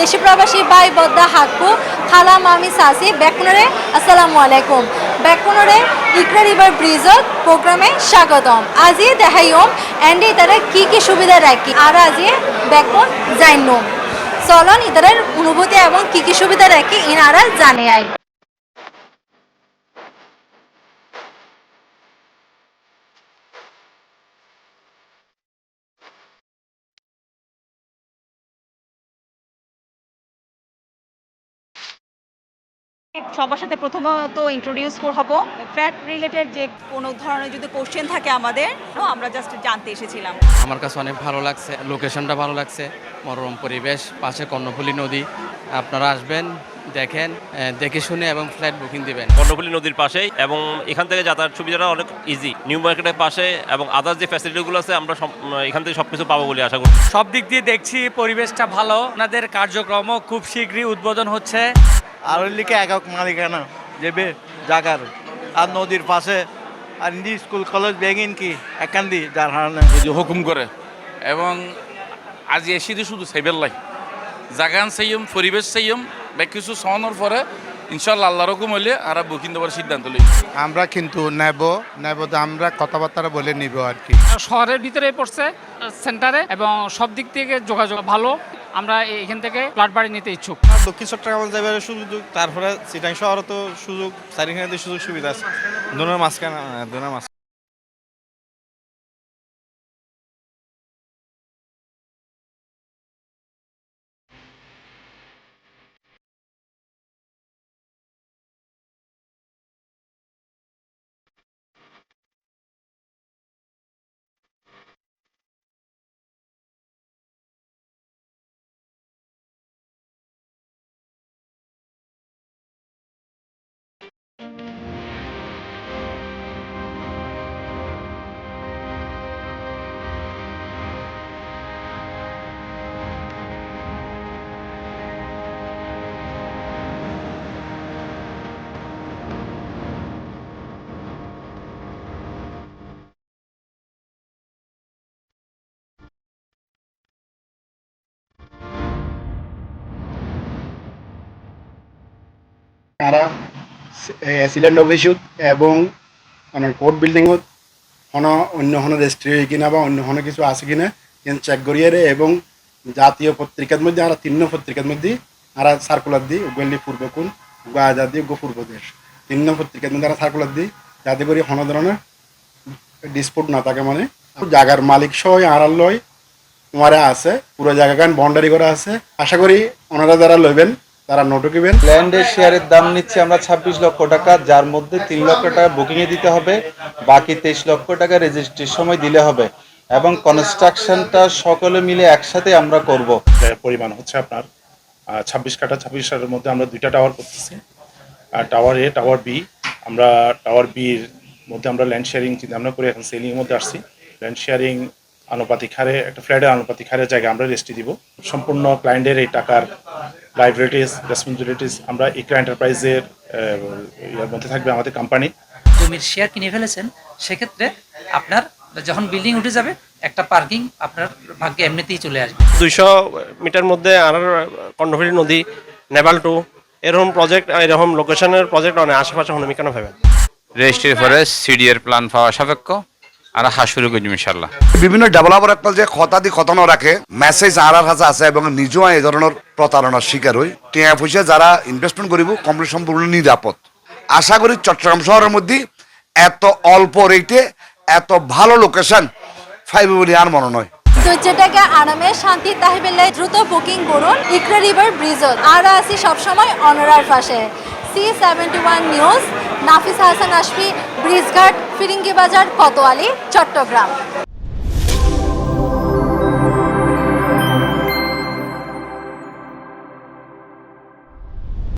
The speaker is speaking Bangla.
দেশি প্রবাসী ভাই বদ্দা হাকু খালা মামি সাসি বেকুনরে আসসালামু আলাইকুম। বেকুনরে ইকরা রিভার ব্রিজত প্রোগ্রামে স্বাগতম। আজি দেখাইম এন্ডে তারা কি কি সুবিধা রাখি? আর আজি বেকুন জাইনুম চলন ইতারের অনুভূতি এবং কি কি সুবিধা রাখি, ইনারা জানে আই। সবার সাথে প্রথমত ইন্ট্রোডিউস হব। ফ্যাট রিলেটেড যে কোনো ধরনের যদি কোশ্চেন থাকে আমাদের তো আমরা জাস্ট জানতে এসেছিলাম। আমার কাছে অনেক ভালো লাগছে লোকেশনটা ভালো লাগছে মনোরম পরিবেশ পাশে কর্ণফুলী নদী। আপনারা আসবেন দেখেন দেখে শুনে এবং ফ্ল্যাট বুকিং দিবেন। কর্ণফুলী নদীর পাশেই এবং এখান থেকে যাতায়াত সুবিধাটা অনেক ইজি নিউ মার্কেটের পাশে এবং আদার্স যে ফ্যাসিলিটিগুলো আছে আমরা সব- এখান থেকে সব কিছু পাবো বলে আশা করি সব দিক দিয়ে দেখছি পরিবেশটা ভালো। ওনাদের কার্যক্রমও খুব শীঘ্রই উদ্বোধন হচ্ছে। আর ওই লিখে একক মালিকানা যেবে জাগার। আর নদীর পাশে, আর ইন্দি স্কুল, কলেজ বেগিন কি, একান্দি, যার হারণে যদি হুকুম করে। এবং আজ এসি দিয়ে শুধু সাইবের লাই। জাগান সেইম পরিবেশ সেইম বা কিছু সহনের পরে ইনশাল্লাহ আল্লাহ রকম হলে আর বুকিং দেওয়ার সিদ্ধান্ত লই। আমরা কিন্তু নেব নেব তো আমরা কথাবার্তা বলে নিব আর কি। শহরের ভিতরে পড়ছে সেন্টারে এবং সব দিক থেকে যোগাযোগ ভালো। আমরা এখান থেকে ফ্ল্যাট বাড়ি নিতে ইচ্ছুক। দক্ষিণ চট্টগ্রাম যাবে সুযোগ তারপরে সিটাং শহরে তো সুযোগ চারিখানে সুযোগ সুবিধা আছে। দোনের মাঝখানে দুনার মাঝখানে। তারা এসিলেন্ট অফিসত এবং মানে কোর্ট বিল্ডিংত হন অন্য হন রেজিস্ট্রি হয়ে কিনা বা অন্য হন কিছু আছে কিনা চেক করিয়ে এবং জাতীয় পত্রিকার মধ্যে আর তিন্ন পত্রিকার মধ্যে আর সার্কুলার দিই উগলি পূর্বকুণ উগা আজাদি উগ পূর্ব দেশ। পত্রিকার মধ্যে আর সার্কুলার দিই, যাতে করে হন ধরনের ডিসপুট না থাকে মানে। জায়গার মালিক সহ আড়াল লয়, তোমারে আছে, পুরো জায়গাখান বাউন্ডারি করা আছে। আশা করি ওনারা যারা লইবেন তারা নোটকিবেন ল্যান্ডের শেয়ারের দাম নিচ্ছে আমরা ছাব্বিশ লক্ষ টাকা যার মধ্যে তিন লক্ষ টাকা বুকিংয়ে দিতে হবে বাকি তেইশ লক্ষ টাকা রেজিস্ট্রির সময় দিলে হবে। এবং কনস্ট্রাকশনটা সকলে মিলে একসাথে আমরা করব। পরিমাণ হচ্ছে আপনার ছাব্বিশ কাটা ছাব্বিশ কাটার মধ্যে আমরা দুইটা টাওয়ার করতেছি। আর টাওয়ার এ টাওয়ার বি আমরা টাওয়ার বির মধ্যে আমরা ল্যান্ড শেয়ারিং চিন্তা ভাবনা করে এখন সেলিংয়ের মধ্যে আসছি। ল্যান্ড শেয়ারিং আনুপাতিক হারে একটা ফ্ল্যাটের আনুপাতিক হারে জায়গায় আমরা রেস্টি দিব। সম্পূর্ণ ক্লায়েন্টের এই টাকার লাইবিলিটিস রেসপন্সিবিলিটিস আমরা ইকরা এন্টারপ্রাইজের ইয়ার মধ্যে থাকবে আমাদের কোম্পানি জমির শেয়ার কিনে ফেলেছেন সেক্ষেত্রে আপনার যখন বিল্ডিং উঠে যাবে একটা পার্কিং আপনার ভাগ্যে এমনিতেই চলে আসবে। দুইশো মিটার মধ্যে আর কর্ণফুলী নদী নেভাল টু এরকম প্রজেক্ট এরকম লোকেশনের প্রজেক্ট অনেক আশেপাশে হনুমি কেন ভাবেন? রেজিস্ট্রির পরে সিডিএর প্ল্যান পাওয়া সাপেক্ষ। আর শুরু করি ইনশাল্লাহ বিভিন্ন ডেভেলপার একটা যে কথা দি কথা রাখে মেসেজ আর কাছে আছে এবং নিজেও এই ধরনের প্রতারণার শিকার হই। টিয়া পয়সা যারা ইনভেস্টমেন্ট করিব কমপ্লিট সম্পূর্ণ নিরাপদ। আশা করি চট্টগ্রাম শহরের মধ্যে এত অল্প রেটে এত ভালো লোকেশন ফাইভ বলে আর মনে নয়। ধৈর্য টাকা আরামে শান্তি তাহিবেলে দ্রুত বুকিং করুন ইকরা রিভার ব্রিজত আর আছি সবসময় অনরার পাশে। C seventy one news Nafis Hasan Ashfi Brijghat Firingi Bazar Kotwali Chittagong.